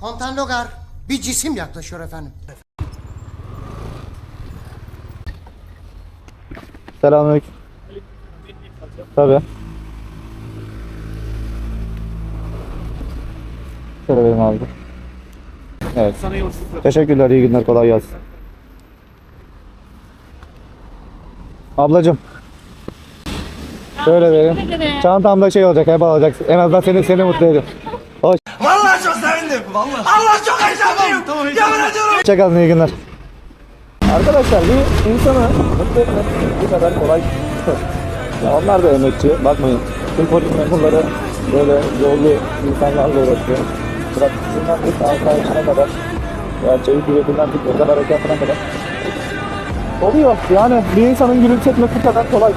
Komutan Logar, bir cisim yaklaşıyor efendim. Selamünaleyküm. Tabii. Şöyle benim abi. Evet. Teşekkürler, iyi günler, kolay gelsin. Ablacım. Şöyle vereyim. Çantamda şey olacak, hep alacaksın. En azından seni, seni mutlu edin. Hoş. Sevindim. Vallahi. Allah çok heyecanlıyım. Tamam, Yemin ediyorum. Hoşçakalın, iyi günler. Arkadaşlar bir insanı mutlu etmek bu kadar kolay. ya onlar da emekçi, bakmayın. Tüm polis memurları böyle yollu insanlarla uğraşıyor. Pratikçisinden tut, asayişine kadar. Ya çevik üretimden tut, özel harekatına kadar. Oluyor yani bir insanın gülümsetmek bu kadar kolay.